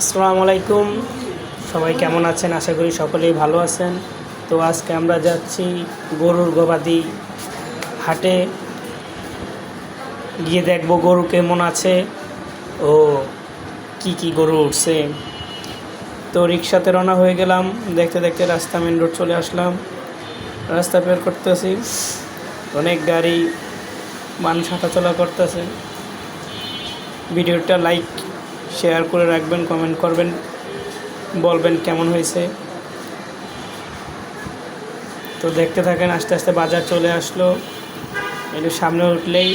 আসসালামু আলাইকুম। সবাই কেমন আছেন? আশা করি সকলেই ভালো আছেন। তো আজকে আমরা যাচ্ছি গরুর গবাদি হাটে। গিয়ে দেখব গরু কেমন আছে ও কি কি গরু উঠছে। তো রিক্সাতে রওনা হয়ে গেলাম। দেখতে দেখতে রাস্তা মেন রোড চলে আসলাম। রাস্তা বের করতেছি। অনেক গাড়ি, মানুষ হাঁটাচলা করতেছে। ভিডিওটা লাইক শেয়ার করে রাখবেন কমেন্ট করবেন, বলবেন কেমন হয়েছে। তো দেখতে থাকেন, আস্তে আস্তে বাজার চলে আসলো। একটু সামনে উঠলেই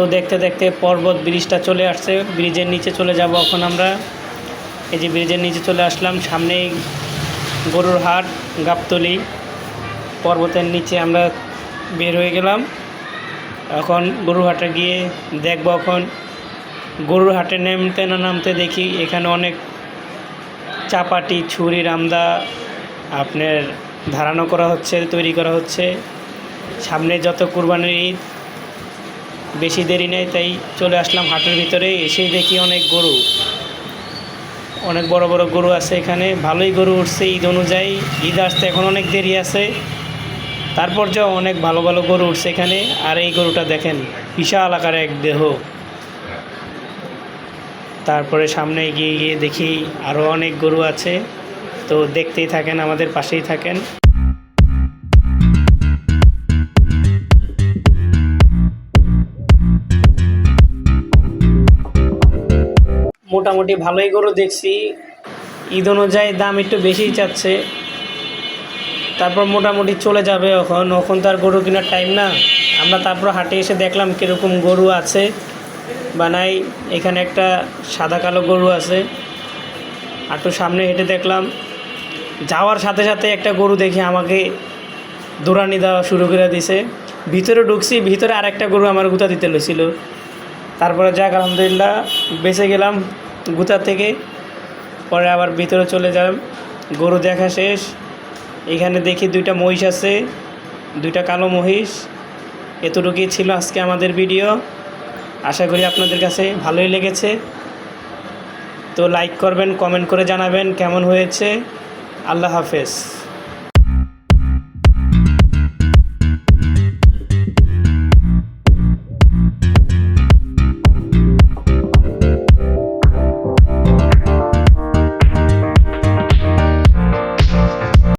তো দেখতে দেখতে পর্বত ব্রিজটা চলে আসছে, ব্রিজের নিচে চলে যাব এখন আমরা। এই যে ব্রিজের নিচে চলে আসলাম, সামনেই গরুর হাট, গাবতলি। পর্বতের নিচে আমরা বের হয়ে গেলাম। এখন গরুর হাটে গিয়ে দেখব এখন। গরুর হাটে নামতে না নামতে দেখি এখানে অনেক চাপাটি, ছুরি, রামদা আপনার ধারানো করা হচ্ছে, তৈরি করা হচ্ছে। সামনে যত কুরবানির ঈদ বেশি দেরি নেই, তাই চলে আসলাম হাটের ভিতরে, এসেই দেখি অনেক গরু। অনেক বড় বড় গরু আছে এখানে, ভালোই গরু উঠছে ঈদ অনুযায়ী, ঈদ আসতে এখন অনেক দেরি আছে। তারপর যে অনেক ভালো ভালো গরু উঠছে এখানে, আর এই গরুটা দেখেন, বিশাল আকারে এক দেহ। তারপরে সামনে এগিয়ে গিয়ে দেখি আরও অনেক গরু আছে, তো দেখতেই থাকেন, আমাদের পাশেই থাকেন। মোটামুটি ভালোই গরু দেখছি। ঈদ অনুযায়ী দাম একটু বেশিই চাচ্ছে। তারপর মোটামুটি চলে যাবে এখন। এখন তো আর গরু কেনার টাইম না। আমরা তারপর হাটে এসে দেখলাম কীরকম গরু আছে। বানাই, এখানে একটা সাদা কালো গরু আছে। আর একটু সামনে হেঁটে দেখলাম, যাওয়ার সাথে সাথে একটা গরু দেখে আমাকে দৌড়ানি দেওয়া শুরু করে দিছে। ভিতরে ঢুকছি, ভিতরে আরেকটা গরু আমার গুতা দিতে লইছিল। তারপরে যাক, আলহামদুলিল্লাহ, বেঁচে গেলাম গুতা থেকে। পরে আবার ভিতরে চলে যাম। গরু দেখা শেষ। এখানে দেখি দুইটা মহিষ আছে, দুইটা কালো মহিষ। এতটুকুই ছিল আজকে আমাদের ভিডিও। আশা করি আপনাদের কাছে ভালোই লেগেছে। তো লাইক করবেন কমেন্ট করে জানাবেন কেমন হয়েছে। আল্লাহ হাফেজ।